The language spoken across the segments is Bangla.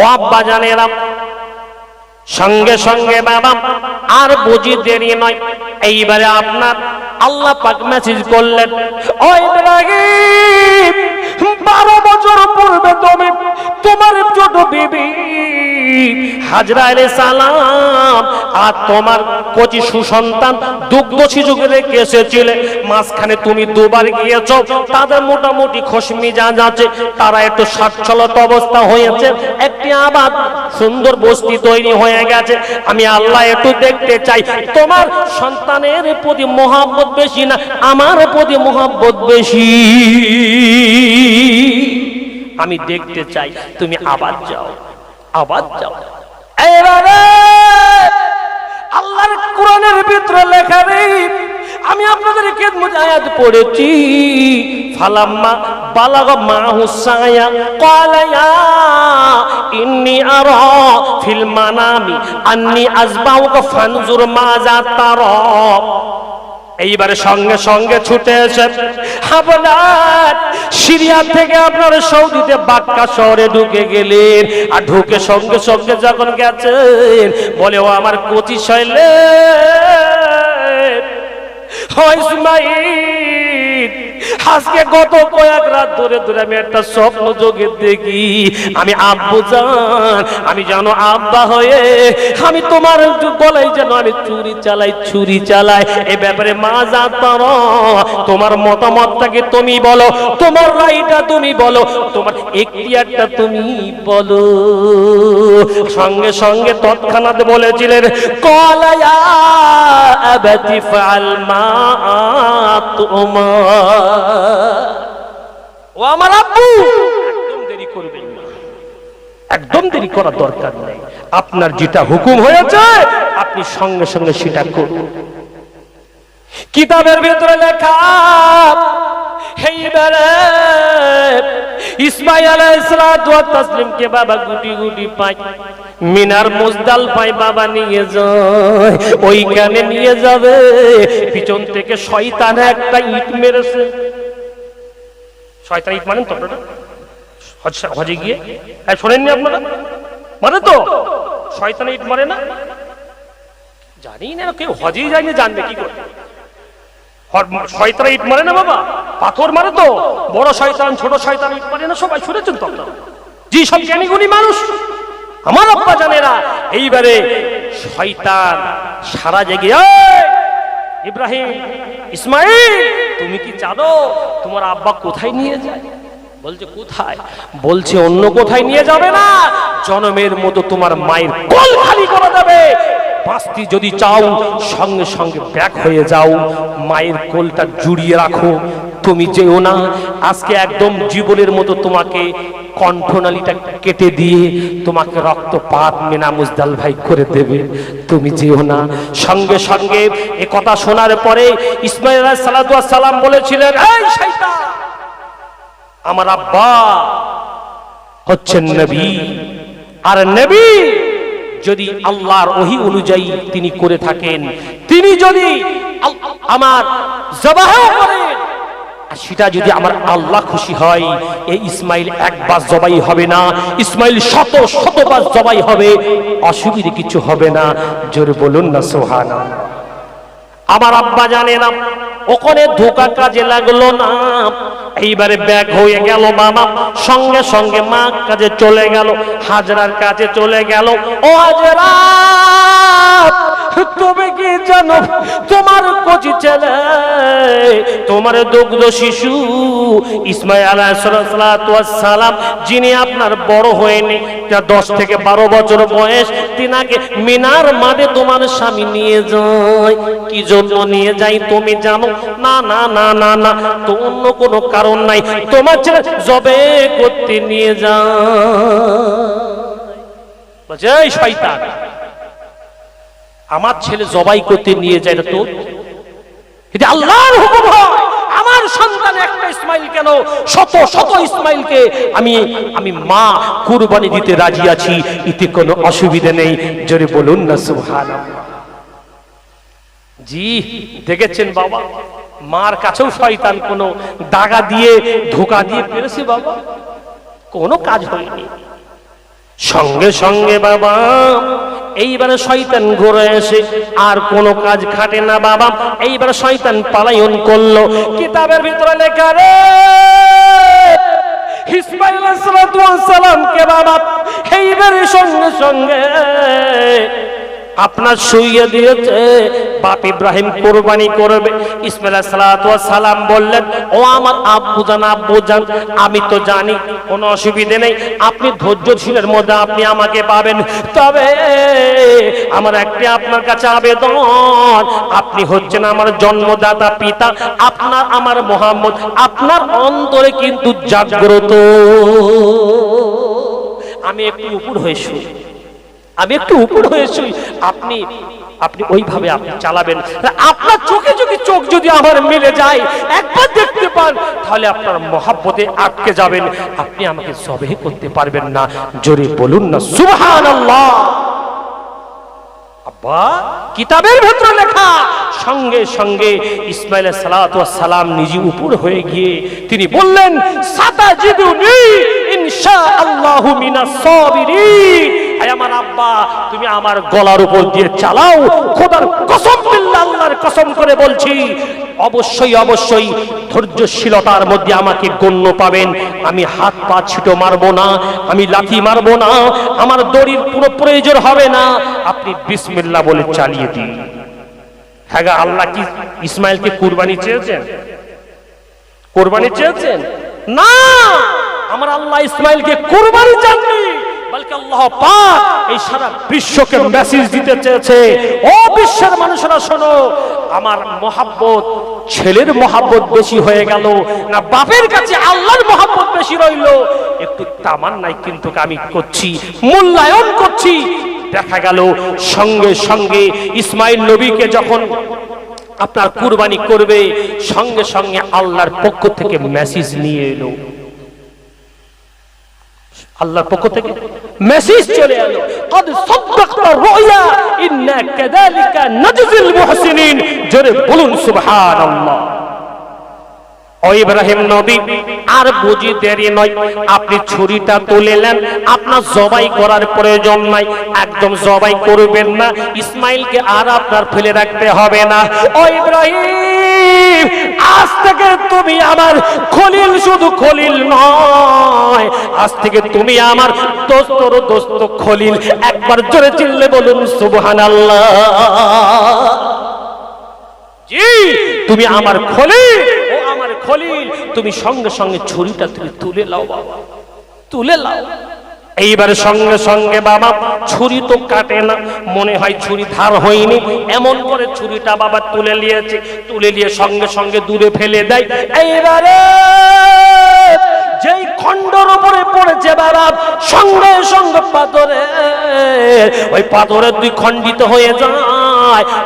ও আব্বা জানেরা, সঙ্গে সঙ্গে বাবা, আর বুঝি দেরি নয়। এইবারে আপনার আল্লাহ পাক মেসেজ করলেন ও ইব্রাহিম বারো বছর পূর্বে তুমি তোমার ছোট বিবি হাজরা আলাইহিস সালাম আর তোমার কচি সুসন্তান দুগ্ধ শিশুকে রেখে এসেছিলে। মাঝখানে তুমি দুবার গিয়েছ, তাদের মোটামুটি খসমি যা যাচ্ছে তারা একটু সচ্ছলত অবস্থা হয়েছে, একটি আবাদ সুন্দর বস্তি তৈরি হয়ে গেছে। আমি আল্লাহ একটু দেখতে চাই, তোমার সন্তানের প্রতি মহাব্বত বেশি না, আমার প্রতি মহাব্বত বেশি? আমি দেখতে চাই, তুমি আবার যাও। আবার যাও। আল্লাহর কোরআনের ভিতরে লেখা নেই, আমি আপনাদের খেদমত আয়াত পড়েছি, ফালাম্মা বালাগ মাহু সায়া, ক্বালা ইয়া ইন্নী আরা ফিল মানামি আন্নী আযবাউকা ফানজুর মাযা তারা। এইবারে সঙ্গে সঙ্গে ছুটে এসে আপনার সিরিয়া থেকে আপনারা সৌদিতে বাক্কা শহরে ঢুকে গেলেন। আর ঢুকে সঙ্গে সঙ্গে যখন গেছেন, বলে, ও আমার কচি শৈলে ইসমাইল আজকে গত কয়েক রাত ধরে ধরে আমি একটা স্বপ্ন যোগে দেখি। আমি আব্বু জান, আমি জানো আব্বা হয়ে, আমি তোমার গলায় যেন আমি চুরি চালাই চুরি চালাই। এ ব্যাপারে মা যা তোমার মতামতটাকে তুমি বলো? তোমার রাইটা তুমি বলো? তোমার এখতিয়ারটা তুমি বলো। সঙ্গে সঙ্গে তৎক্ষণাৎ বলেছিলেন, কলায়া আবাতি ফাল মা তোমার ও আমার আব্বু! একদম দেরি করবেন একদম দেরি করার দরকার নেই। আপনার যেটা হুকুম হয়েছে, আপনি সঙ্গে সঙ্গে সেটা করুন। কিতাবের ভেতরে লেখা ইসমাইল বাবা গুটি গুটি পায়। মিনার মুজদাল পাই বাবা নিয়ে যায়। ওইখানে নিয়ে যাবে। পিছন থেকে শয়তান একটা ইট মেরেছে। শয়তান ইট মানেন তো আপনারা? হজ- গিয়ে? হ্যাঁ শোনেননি আপনারা? মানে তো? শয়তান ইট মারে না? জানি না কেউ হজেই যায়নি জানবে কি করে? শয়তান ইট মারে না বাবা? পাথর মারে তো? বড় শয়তান ছোট শয়তান ইট মারে না? সবাই শুনেছেন তো আপনারা? জি সব জ্ঞানীগুণী মানুষ। আমার আব্বা জানেরা এইবারে শয়তান সারা জেগে "এই, ইব্রাহিম, ইসমাইল, তুমি কি জানো তোমার আব্বা কোথায় নিয়ে যায়? বলছে, কোথায়? বলছে, অন্য কোথায় নিয়ে যাবে না? জনমের মতো তোমার মায়ের কোল খালি করে দেবে বাঁচতে যদি চাও, সঙ্গে সঙ্গে ব্যাক হয়ে যাও। মায়ের কোলটা জুড়িয়ে রাখো। তুমি যেও না। আজকে একদম জীবনের মতো তোমাকে কণ্ঠনালীটা কেটে দিয়ে তোমাকে রক্তপাত মেনা মুজদাল ভাই করে দেবে। তুমি যেও না। সঙ্গে সঙ্গে এ কথা শোনার পরে ইসমাইল আলাইহিস সালাম বলেছিলেন, এই শয়তান, আমার আব্বা হচ্ছেন নবী। আর নবী যদি আল্লাহর ওহি অনুযায়ী তিনি করে থাকেন, তিনি যদি আমার জবাহ করেন সেটা যদি আমার আল্লাহ খুশি হয় এই ইসমাইল একবার জবাই হবে না। ইসমাইল শত, শতবার জবাই হবে। অসুবিধে কিছু হবে না। জোরে বলুন না সোহানা আমার আব্বা জানে না, ওখানে ধোকা কাজে লাগল না। এইবারে ব্যাগ হয়ে গেল মামা, সঙ্গে সঙ্গে মা কাজে চলে গেল, হাজরার কাছে চলে গেল। ও হাজরা! তুমি কি জানো, তোমার কচি ছেলে তোমার দুগ্ধ শিশু ইসমাইল আলাইসালাম যিনি আপনার বড় হয়নি যা দশ থেকে বারো বছর বয়স, তিনাকে মিনার মাঠে তোমার স্বামী নিয়ে যায়। কি জন্য নিয়ে যাই তুমি জানো? না না না না না, তো অন্য কোনো কারণ নাই। তোমার ছেলে জবে করতে নিয়ে যায়। শয়তান আমার ছেলে জবাই করতে নিয়ে যায় তো আল্লাহর হুকুম হয়। আমার সন্তান একটা ইসমাইল কেন? শত শত ইসমাইলকে আমি আমি মা কুরবানি দিতে রাজি আছি, এতে কোনো অসুবিধা নেই। জোরে বলুন না, সুবহানাল্লাহ। জি, দেখেছেন বাবা? মার কাছেও শয়তান কোনো দাগা দিয়ে, ধোকা দিয়ে পেরেছে বাবা। কোনো কাজ হয়নি। সঙ্গে সঙ্গে বাবা এইবারে শয়তান ঘুরে এসে আর কোন কাজ খাটে না বাবা। এইবারে শয়তান পালায়ন করল। কিতাবের ভিতরে লেখা রে, ইসমাইল সালামকে বাবা, এইবারে সঙ্গে সঙ্গে আপনার শুইয়ে দিয়েছে। বাপ ইব্রাহিম কোরবানি করবে। ইসমাইল সালাম বললেন, ও আমার আব্বু জান আব্বু জান, আমি তো জানি, কোনো অসুবিধে নেই। আপনি ধৈর্যশীলের মধ্যে আপনি আমাকে পাবেন। তবে আমার একটি আপনার কাছে আবেদন। আপনি হচ্ছেন আমার জন্মদাতা পিতা। আপনার আমার মোহাম্মদ। আপনার অন্তরে কিন্তু জাগ্রত। আমি একটু উপর হয়ে আমি একটু উপর হয়ে শুই। আপনি আপনি ওইভাবে আপনি চালাবেন। আপনার চোখে চোখে চোখ যদি আমার মিলে যায়, একবার দেখতে পান, তাহলে আপনার মহাব্বতে আটকে যাবেন। আপনি আমাকে সবে করতে পারবেন না। জোরে বলুন না সুবহান আব্বা, কিতাবের ভেতরে লেখা, সঙ্গে সঙ্গে ইসমাইল সালাম নিজে উপর হয়ে গিয়ে তিনি বললেন সাতা জিদুনি ইনশা আল্লাহু মিনাস সাবিরিন। আমার আব্বা তুমি আমার গলার উপর দিয়ে চালাও। খোদার কসম আল্লাহর কসম করে বলছি অবশ্যই অবশ্যই ধৈর্যশীলতার মধ্যে আমাকে গণ্য পাবেন। আমি হাত পা ছিটো মারবো না আমি লাথি মারবো না আমার দড়ির পুরো প্রয়োজন হবে না। আপনি বিসমিল্লাহ বলে চালিয়ে দিন। হ্যাঁ গা, আল্লাহ কি ইসমাইলকে কুরবানি চেয়েছেন? কোরবানি চেয়েছেন? না! আমার আল্লাহ ইসমাইলকে কোরবানি চাননি। বলকে আল্লাহ পাক এই সারা বিশ্বকে মেসেজ দিতে চেয়েছে। ও বিশ্বের মানুষরা, শোনো, আমার মহাব্বত, ছেলের মহাব্বত বেশি হয়ে গেল না বাপের কাছে আল্লাহর মহাব্বত বেশি রইল? একটু তামান্নাই কিন্তু আমি করছি, মূল্যায়ন করছি। দেখা গেল, সঙ্গে সঙ্গে ইসমাইল নবীকে যখন আপনার কুরবানি করবে, সঙ্গে সঙ্গে আল্লাহর পক্ষ থেকে মেসেজ নিয়ে এলো। আল্লাহর পক্ষ থেকে মেসেজ চলে এলো। কদ সাদ্দাকতা রুয়া ইন্না কাযালিকা নাজজিল মুহসিনিন জোরে বলুন সুবহানাল্লাহ। ও ইব্রাহিম নবী, আর বুঝি দেরি নয়, আপনি ছুরিটা তুলে নেন। আপনার জবাই করার প্রয়োজন নাই। একদম জবাই করবেন না। ইসমাইলকে আর আপনার ফেলে রাখতে হবে না। ও ইব্রাহিম, আজ থেকে তুমি আমার খলিল, শুধু খলিল নয়। আজ থেকে তুমি আমার দোস্তর দোস্ত খলিল। একবার জোরে চিল্লে বলুন, সুবহানাল্লাহ। জি। তুমি আমার খলিল। ও আমার খলিল, তুমি সঙ্গে সঙ্গে ছুরিটা তুমি তুলে লাও বাবা। তুলে লাও। এইবার সঙ্গে সঙ্গে বাবা, ছুরি তো কাটে না। মনে হয় ছুরি ধার হয়নি। এমন করে ছুরিটা বাবা তুলে নিয়েছে। তুলে নিয়ে সঙ্গে সঙ্গে দূরে ফেলে দেয়। এইবারে যেই খণ্ডর উপরে পড়েছে বাবা, সঙ্গে সঙ্গে পাথরে, ওই পাথরের দুই খণ্ডিত হয়ে যায়।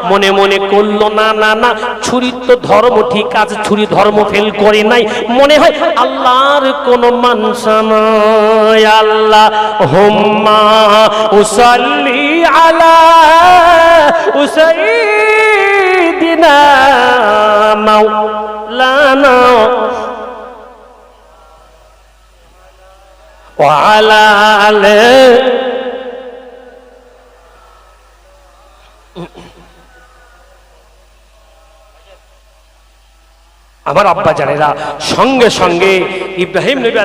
মনে মনে করলো না না না ছুরির তো ধর্ম ঠিক আছে ছুরি ধর্ম ফেল করে নাই মনে হয় আল্লাহর কোন মানসা নয় আল্লাহ হোম্মা উসাল্লি আলা উসাইদিনা মাওলানা وعلى آله আমার আব্বা জানেরা, সঙ্গে সঙ্গে ইব্রাহিম নবী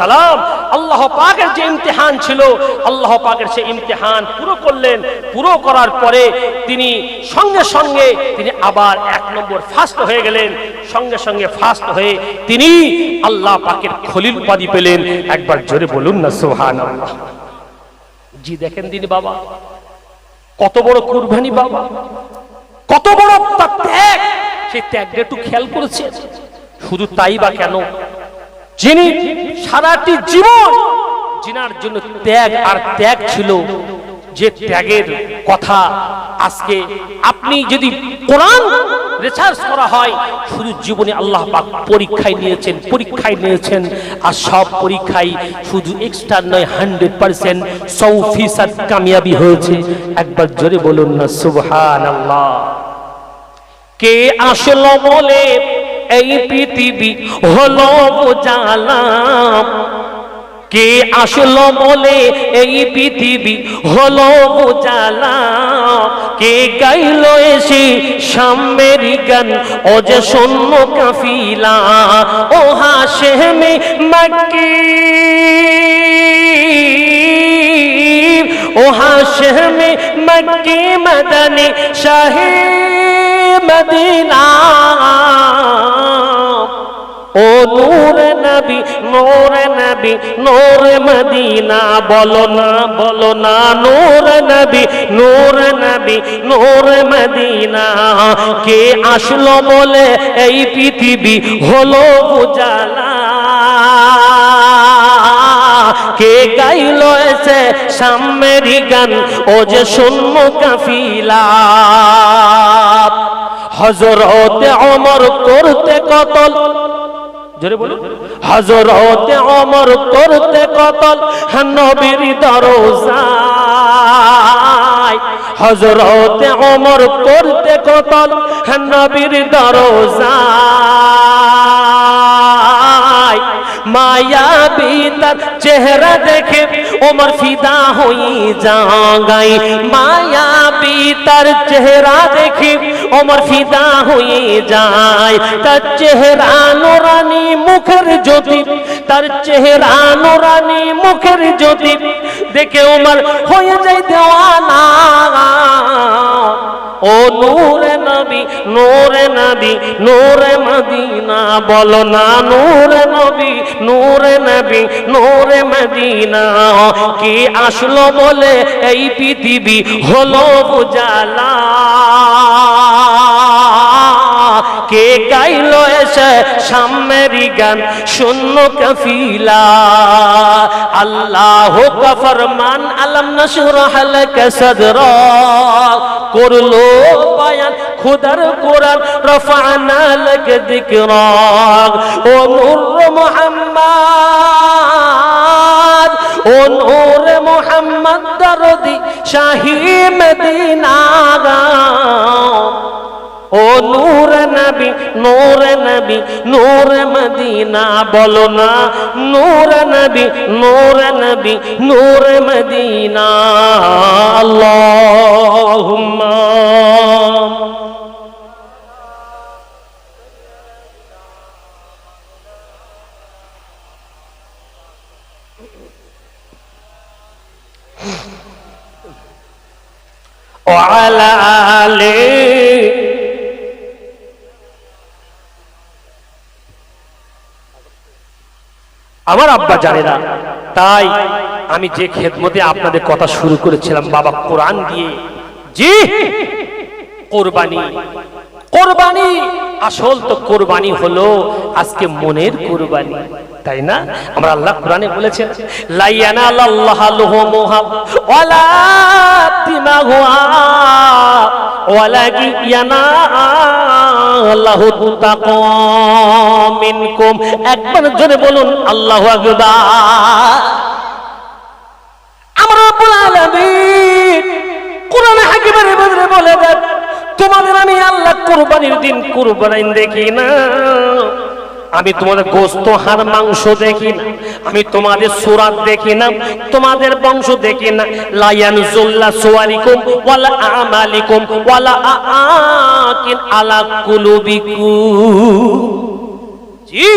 সালাম আল্লাহ পাকের যে ইমতিহান ছিল, আল্লাহ পাকের সেই ইমতিহান পুরো করলেন। পুরো করার পরে তিনি সঙ্গে সঙ্গে তিনি আবার এক নম্বর ফার্স্ট হয়ে গেলেন। সঙ্গে সঙ্গে ফার্স্ট হয়ে তিনি আল্লাহ পাকের খলিল উপাধি পেলেন। একবার জোরে বলুন না সোহান জি, দেখেন দিন বাবা, কত বড় কুরবানি বাবা, কত বড় ত্যাগ সেই ত্যাগটা একটু খেয়াল করেছে। শুধু তাই বা কেন? যিনি সারাটি জীবন জিনার জন্য ত্যাগ আর ত্যাগ ছিল, যে ত্যাগের কথা আজকে আপনি যদি কোরআন রিসার্চ করা হয়, শুধু জীবনে আল্লাহ পাক পরীক্ষায় নিয়েছেন পরীক্ষায় নিয়েছেন, আর সব পরীক্ষায় শুধু এক্সট্রা নয় হান্ড্রেড পার্সেন্ট সৌ ফিসাদ কামিয়াবি হয়েছে। একবার জোরে বলুন না সুবহান আল্লাহ কে আসলো বলে, এই পৃথিবী হলো জালাম কে আসলো বলে, এই পৃথিবী হলো উজালা কে গাইল এসে সাম্যের গান ও যে শূন্য কাফিলা, ও হাসে মে মক্কি ও হাসে মে মক্কি মদনী শাহে মদিনা। ও নূর নবী নূর নবী, নূর মদিনা। বলো না বলো না, নূর নবী নূর নবী, নূর মদিনা। কে আসলো বলে এই পৃথিবী হলো উজালা। কে গাইল এসে সাম্যের গান, ও যে শূন্য কাফিলা। হজরতে অমর করতে কতল? জোরে বলুন। হজরতে অমর করতে কতল? নবীর দরজায়। হজরতে অমর করতে কতল? নবীর দরজায়। মায়া বিতার চেহারা দেখে ওমর ফিদা হই যাগাই মায়া বিতার চেহারা দেখে ওমর ফিদা হয়ে যায় তার চেহারা নোরানি মুখের জ্যোতি তার চেহারা নোরানি মুখের জ্যোতি দেখে ওমর হয়ে যায় দেওয়ানা। ও নূরে নবী নূরে নবী, নূরে মদিনা বলো না নূরে নবী নূরে নবী, নূরে মদিনা। কি আসলো বলে এই পৃথিবী হলো বুঝালা কে গাইল এসে সাম্যেরি গান, শূন্য কফিলা। আল্লাহ কফরমান আলম নশরহ লক সদরা। করল বায়ান খুদার কোরআন, রফানা লক যিকরাক ও নূর মুহাম্মদ, ও নূর মুহাম্মদ দরদি শাহী মদিনা ও নূর নবী নূর নবী, নূর মদিনা বলো না। নূর নবী নূর নবী, নূর মদিনা। আব্বা জানে না। তাই আমি যে খেদমতে আপনাদের কথা শুরু করেছিলাম, বাবা কোরআন দিয়ে, জি, কোরবানি। কোরবানি, আসল তো কোরবানি হলো আজকে মনের কোরবানি, তাই না? আমরা আল্লাহ কোরআনে বলেছেন, লাইয়ানা আল্লাহ লুহুমুহা ওয়ালা দিমাহুয়া ওয়ালা গিয়ানা আল্লাহু মিনকুম। একবার জোরে বলুন, আল্লাহ আমরা বলে দেন, তোমাদের আমি আল্লাহ কুরবানির দিন কুরবানিন দেখি না আমি তোমাদের গোস্ত, হাড়, মাংস দেখি না। আমি তোমাদের সুরাত দেখি না। তোমাদের বংশ দেখি না। লায়ান জুল্লা সুয়ারিকুম ওয়ালা আমালিকুম ওয়ালা আকিন আলা কুলুবিকুম। জি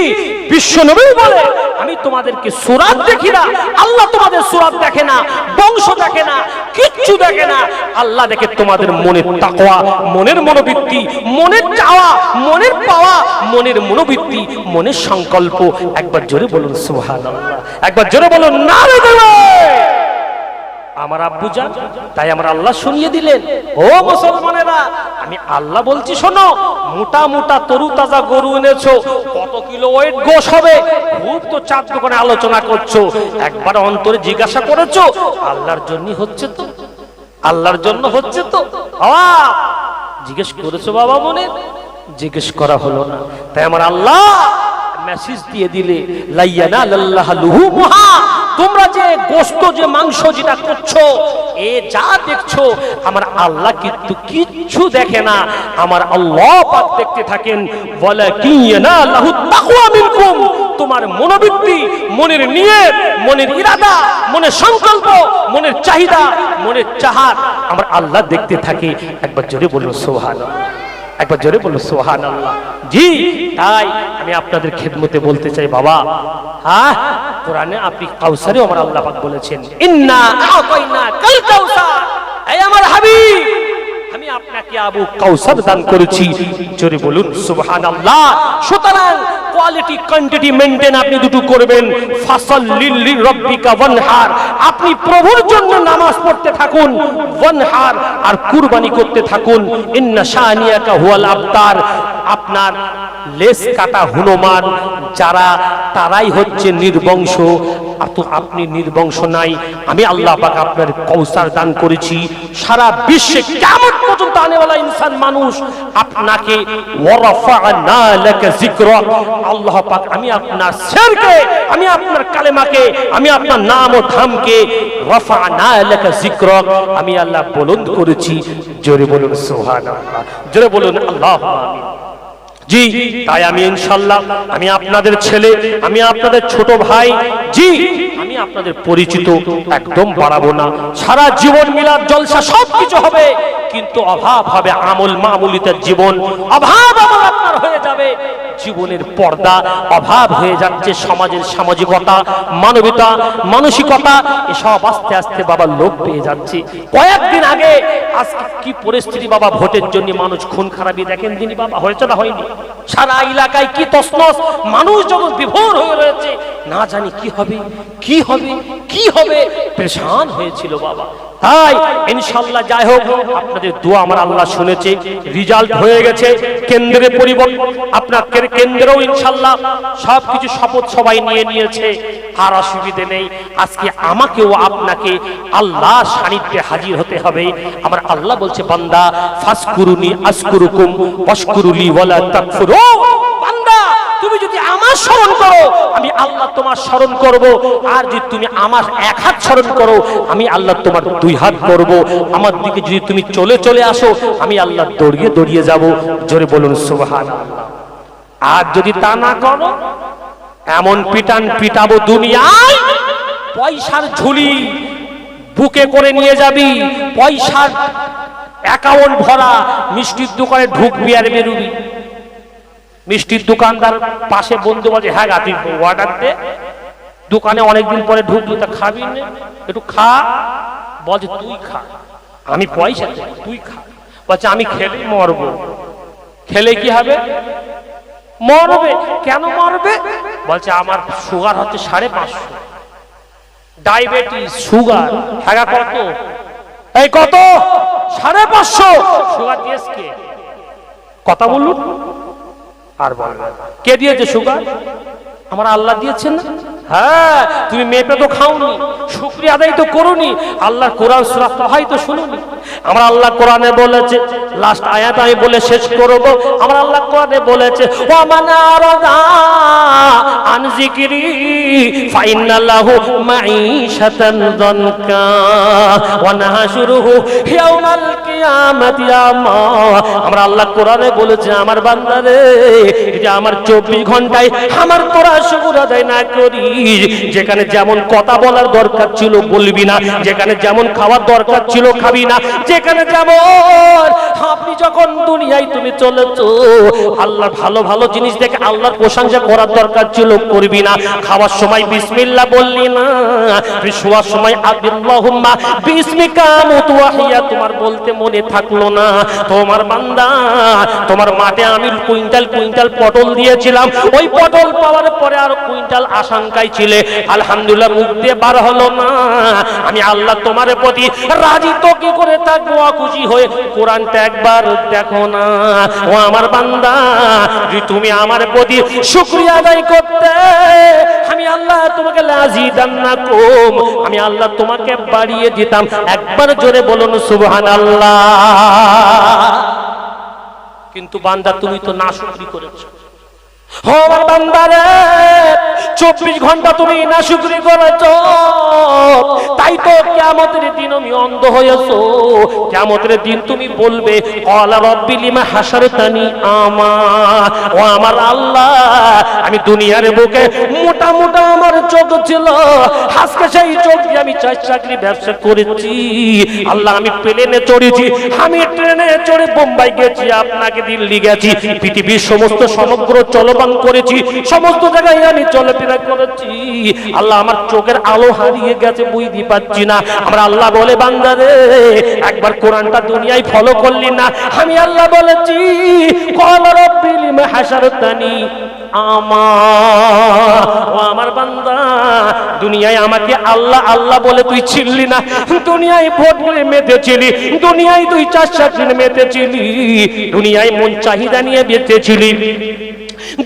বিশ্ব নবী বলে, আমি তোমাদেরকে সুরাত দেখি না। আল্লাহ তোমাদের সুরাত দেখে না। বংশ দেখে না, কিচ্ছু দেখে না। আল্লাহ দেখে তোমাদের মনের তাকোয়া মনের মনোবৃত্তি, মনের চাওয়া, মনের পাওয়া, মনের মনোবৃত্তি, মনের সংকল্প। একবার জোরে বলুন সুহান একবার জোরে বলুন না দেবে আমার আব্বু যান, তাই আমার আল্লাহ শুনিয়ে দিলেন, ও মুসলমানেরা, আমি আল্লাহ বলছি শোনো, মোটা মোটা তরু তাজা গরু এনেছো, কত কিলো ওয়েট গোশ হবে, খুব তো চার দোকানে আলোচনা করছ, একবার অন্তরে জিজ্ঞাসা করেছ, আল্লাহর জন্য হচ্ছে তো, আল্লাহর জন্য হচ্ছে তো বাবা জিজ্ঞেস করেছ বাবা মনে, জিজ্ঞেস করা হলো না, তাই আমার আল্লাহ মেসেজ দিয়ে দিলে, লাইয়ানা লাল্লাহ লুহু মুহা তোমরা যে গোস্ত, যে মাংস যেটা করছ, এ যা দেখছ, আমার আল্লাহ কিন্তু কিচ্ছু দেখে না। আমার আল্লাহ পাক দেখতে থাকেন বলে কি না লাহু তাকওয়া মিনকুম। তোমার মনোবৃত্তি, মনের নিয়ত, মনের ইরাদা, মনের সংকল্প, মনের চাহিদা, মনের চাহাত আমার আল্লাহ দেখতে থাকি। একবার জোরে বলুন সোহান একবার জোরে বলুন সোহান জি, তাই আমি আপনাদের খেদমতে বলতে চাই, বাবা। হ্যাঁ কোরআনে আপনি কাউসারে আমার আল্লাহ পাক বলেছেন। ইন্না আতাইনা কাল কাউসার। এই আমার হাবিব, আমি আপনাকে আবু কাউসার দান করেছি। জোরে বলুন, সুবহানাল্লাহ। সুতরাং কোয়ালিটি কোয়ান্টিটি মেইনটেইন আপনি দুটো করবেন। ফাসাল লিল্লি রব্বিকা ওয়ানহার। আপনি প্রভুর জন্য নামাজ পড়তে থাকুন, ওয়ানহার, আর কুরবানি করতে থাকুন। ইন্না শানিয়াকা হুয়াল আবতার। আপনার লেস কাটা হনুমান, যারা, তারাই হচ্ছে নির্বংশ। তো আপনি নির্বংশ নাই। আমি আল্লাহ পাক আপনার কৌসার দান করেছি। সারা বিশ্বে কেমন ইনসান মানুষ, আপনাকে আল্লাহ পাক, আমি আপনার শেরকে, আমি আপনার কালেমাকে, আমি আপনার নাম ও ধামকে আমি আল্লাহ বুলন্দ করেছি। জোরে বলুন জোরে বলুন আল্লাহু জি, তাই আমি ইনশাল্লাহ আমি আপনাদের ছেলে, আমি আপনাদের ছোট ভাই, জি আপনাদের পরিচিত, একদম বাড়াবো না। সারা জীবন মিলার জলসা সব কিছু হবে। কিন্তু অভাব হবে আমল মামুলিতার জীবন। অভাব আমল আপনার হয়ে যাবে। জীবনের পর্দা অভাব হয়ে যাচ্ছে সমাজের সামাজিকতা, মানবিকতা, মানসিকতা, এসব আস্তে আস্তে বাবা লোপ পেয়ে যাচ্ছে। কয়েকদিন আগে আজকে কি পরিস্থিতি বাবা ভোটের জন্য মানুষ খুন খারাপি দেখেন দিনই বাবা, হয়েছে না হয়নি? সারা এলাকায় কি তসনস মানুষ যখন বিভোর হয়ে রয়েছে, না জানি কি হবে কি হবে কি হবে পেশান হয়েছিল বাবা। তাই ইনশাল্লাহ যাই হোক, আপনাদের দোয়া আমার আল্লাহ শুনেছে রেজাল্ট হয়ে গেছে কেন্দ্রে পরিবর্তন আপনার কে- কেন্দ্রেও ইনশাল্লাহ সবকিছু শপথ সবাই নিয়ে নিয়েছে, আর অসুবিধে নেই, আজকে আমাকেও আপনাকে আল্লাহ সান্নিধ্যে হাজির হতে হবে, আমার আল্লাহ বলছে, বান্দা, ফাসকুরুনি, আসকুরুকুম ওয়াশকুরুলি ওয়ালা তাকফুরু তুমি যদি আমার স্মরণ করো, আমি আল্লাহ তোমার স্মরণ করব। আর যদি তুমি আমার এক হাত স্মরণ করো, আমি আল্লাহ তোমার দুই হাত করব। আমার দিকে যদি তুমি চলে চলে আসো, আমি আল্লাহ দৌড়িয়ে দৌড়িয়ে যাব। জোরে বলুন সুবহান আর যদি তা না করো, এমন পিটান পিটাবো দুনিয়ায়, পয়সার ঝুলি বুকে করে নিয়ে যাবি। পয়সার অ্যাকাউন্ট ভরা মিষ্টির দোকানে ঢুকবি আর বেরুবি। মিষ্টির দোকানদার পাশে বন্ধু বলছে হ্যাঁ গা, তুই অর্ডার দে। দোকানে অনেকদিন পরে ঢুকলি তা খাবি একটু খা। বলছে, তুই খা। আমি পয়সা তুই খা। বলছে, আমি খেলে মরবো। খেলে কি হবে? মরবে। কেন মরবে? বলছে, আমার সুগার হচ্ছে সাড়ে পাঁচশো। ডায়াবেটিস সুগার হ্যাঁ কত? এই কত? সাড়ে পাঁচশো। সুগার দিয়েছ কথা বলুন। আর বলবেন কে দিয়েছে সুগার? আমার আল্লাহ দিয়েছেন না? হ্যাঁ তুমি মেপে তো খাওনি, শুক্রিয়া আদায় তো করুনি। আল্লাহ কোরআন সুরা হয় তো শুনুনি। আমার আল্লাহ কোরআনে বলেছে লাস্ট আয়াত আমি বলে শেষ করব। আমার আল্লাহ কোরআনে বলেছে ও মানা দনকা ওয়া নাহশুরুহু ইয়াউমাল আমা আমরা আল্লাহ কোরআনে বলেছে, আমার বান্দারে যে আমার চব্বিশ ঘন্টায়, আমার তোরা শুকুর আদায় না করি যেখানে যেমন কথা বলার দরকার ছিল বলবি না, যেখানে যেমন খাওয়ার দরকার ছিল খাবি না, যেখানে যেমন আপনি যখন দুনিয়ায় তুমি চলেছো, আল্লাহ ভালো ভালো জিনিস দেখে আল্লাহর প্রশংসা করার দরকার ছিল, করবি না। খাওয়ার সময় বিসমিল্লাহ বললি না, শোয়ার সময় আবিল্লাহুম্মা বিসমিকা মুতওয়াহিয়া, তোমার বলতে মনে থাকল না। তোমার বান্দা, তোমার মাঠে আমি কুইন্টাল কুইন্টাল পটল দিয়েছিলাম। ওই পটল পাওয়ার পরে আর কুইন্টাল আশঙ্কায় ছিলে। আলহামদুলিল্লাহ মুখ দিয়ে বার হলো না। আমি আল্লাহ তোমার প্রতি রাজি, তো কি করে থাকব? খুশি হয়ে কোরআনটা একবার দেখো না। ও আমার বান্দা তুমি আমার প্রতি শুক্রিয়া আদায় করতে, আমি আল্লাহ তোমাকে লাজি দান না কম আমি আল্লাহ তোমাকে বাড়িয়ে দিতাম। একবার জোরে বলুন সুবহান আল্লাহ কিন্তু বান্দা, তুমি তো না শুকরি করেছ। চব্বিশ ঘণ্টা তুমি না শুক্রি করেছ। তাই তো কেমতের দিন আমি অন্ধ হয়েছো। কেমতের দিন তুমি বলবে, কলা রব্বিলিমা হাসার তানি আমার ও আমার আল্লাহ, আমি দুনিয়ার বুকে মোটা মোটা আমার চোখ ছিল। আজকে সেই চোখ দিয়ে আমি চার চাকরি ব্যবসা করেছি। আল্লাহ, আমি প্লেনে চড়েছি। আমি ট্রেনে চড়ে বোম্বাই গেছি, আপনাকে দিল্লি গেছি। পৃথিবীর সমস্ত সমগ্র চলমান করেছি। সমস্ত জায়গায় আমি চলাফেরা করেছি। আল্লাহ, আমার চোখের আলো হারিয়ে গেছে, বুঝতে পারছি না। আমরা আল্লাহ বলে বান্দারে একবার কোরআনটা দুনিয়ায় ফলো করলি না। আমি আল্লাহ বলেছি, কল রব্বিল হাসারতানি আমার। ও আমার বান্দা, দুনিয়ায় আমাকে আল্লাহ আল্লাহ বলে তুই ছিললি না। দুনিয়ায় ভোট মেতেছিলি দুনিয়ায় তুই চার চার দিন মেতেছিলি দুনিয়ায় মন চাহিদা নিয়ে বেঁচেছিলি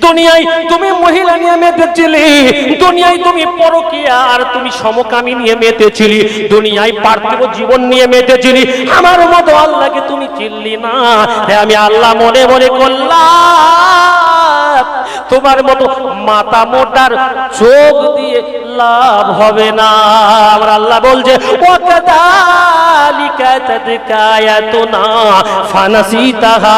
দুনিয়ায় তুমি মহিলা নিয়ে মেতেছিলে দুনিয়ায় তুমি পরকীয়া আর তুমি সমকামী নিয়ে মেতেছিলি দুনিয়ায় পার্থিব জীবন নিয়ে মেতেছিলি আমার মতো আল্লাহকে তুমি চিনলি না। আমি আল্লাহ মনে মনে করলাম তোমার মতো মাথা মোটার চোখ দিয়ে লাভ হবে না। আমার আল্লাহ বলছে ও কাদালিকা তাদকায়াতুনা ফানাসিতাহা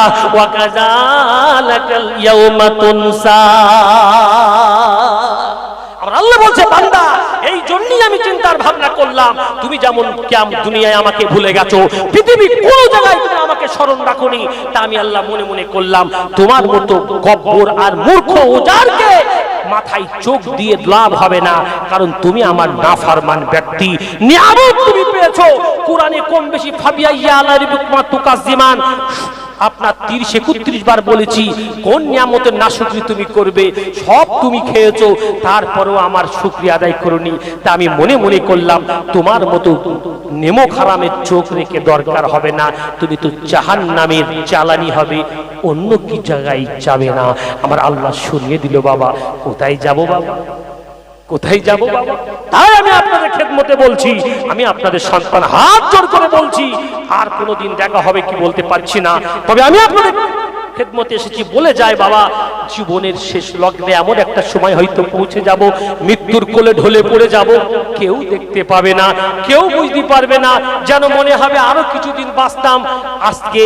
আমার আল্লাহ বলছে, বান্দা, এই জন্যই আমি চিন্তার ভাবনা করলাম। তুমি যেমন কেম দুনিয়ায় আমাকে ভুলে গেছো পৃথিবী কোন জায়গায় তুমি আমাকে স্মরণ রাখোনি, তা আমি আল্লাহ মনে মনে করলাম। তোমার মতো গব্বর আর মূর্খ উজারকে মাথায় চোখ দিয়ে লাভ হবে না, কারণ তুমি আমার নাফারমান ব্যক্তি। নিয়ামত তুমি পেয়েছ। কোরআনে কম বেশি ফাবিয়া ইয়া আলা রিবুকুমা তুকাজ্জিমান। আপনার তিরিশ, একত্রিশ বার বলেছি, কোন নিয়ামতের না শুক্রি তুমি করবে, সব তুমি খেয়েছো, তারপরেও আমার শুক্রিয়া আদায় করনি। তা আমি মনে মনে করলাম, তোমার মতো নেমো খারামের চোখ রেখে দরকার হবে না, তুমি তো জাহান নামের চালানি হবে, অন্য কি জায়গায় যাবে না? আমার আল্লাহ শুনিয়ে দিল, বাবা, কোথায় যাব, বাবা? কোথায় যাব বাবা? তাই আমি আপনাদের খেদমতে বলছি, আমি আপনাদের সন্তান হাত জোর করে বলছি, আর কোনোদিন দেখা হবে কি বলতে পারছি না। তবে আমি আপনাদের খেদমতে এসেছি, বলে যায়, বাবা, জীবনের শেষ লগ্নে এমন একটা সময় হয়তো পৌঁছে যাব, মৃত্যুর কোলে ঢলে পড়ে যাব, কেউ দেখতে পাবে না, কেউ বুঝতে পারবে না, যেন মনে হবে আরও কিছুদিন বাঁচতাম, আজকে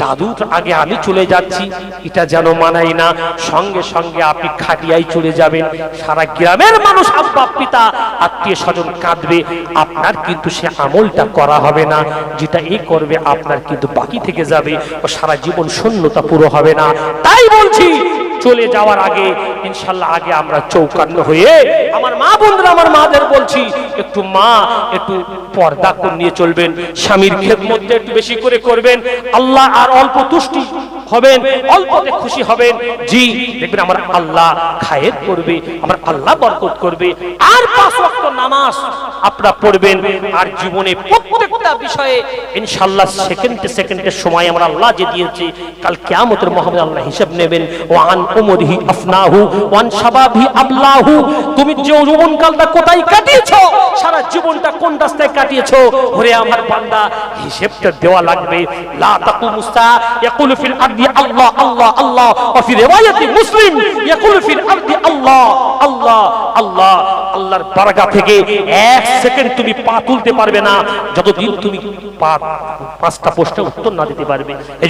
দাদুর আগে আমি চলে যাচ্ছি, এটা যেন মানাই না, সঙ্গে সঙ্গে আপনি খাটিয়াই চলে যাবেন, সারা গ্রামের মানুষ আব্বা, পিতা, আত্মীয় স্বজন কাঁদবে, আপনার কিন্তু সে আমলটা করা হবে না, যেটা এ করবে, আপনার কিন্তু বাকি থেকে যাবে, ও সারা জীবন শূন্যতা পুরো হবে না। তাই বলছি, চলে যাওয়ার আগে, ইনশাল্লাহ আগে আমরা চৌকান্ন হয়ে আমার মা বোনরা, আমার মাদের বলছি, একটু মা একটু পর্দা নিয়ে চলবেন, স্বামীর খেদমধ্যে একটু বেশি করে করবেন, আল্লাহ আর অল্প তুষ্টি হবেন, অল্পতে খুশি হবেন। জি, দেখবেন আমার আল্লাহ খায়ের করবে, আমার আল্লাহ বরকত করবে। আর পাঁচ নামাজ আপনারা পড়বেন আর জীবনে প্রত্যেকটা বিষয়ে ইনশাআল্লাহ সেকেন্ডে সেকেন্ডের সময় আমরা আল্লাহ যে দিয়েছে, কাল কিয়ামতের মোহাম্মদ আল্লাহ হিসাব নেবেন। ওয়ান উমরিহি আফনাহু, ওয়ান শাবাবহি আবলাহু। তুমি যে যৌবনকালটা কোথায় কাটিয়েছো? সারা জীবনটা কোন রাস্তায় কাটিয়েছো? ওরে আমার বান্দা, হিসেবটা দেওয়া লাগবে। লা তাকুমু সা ইয়াকুলু ফিল আরদি আল্লাহ আল্লাহ আল্লাহ। ওয়া ফি রিওয়ায়াতি মুসলিম, ইয়াকুলু ফিল আরদি আল্লাহ আল্লাহ আল্লাহ। আল্লাহর বারাকা থেকে এক সেকেন্ড তুমি পা তুলতে পারবে না, যতদিন তুমি পা পাঁচটা প্রশ্নের উত্তর না দিতে পারবে। এই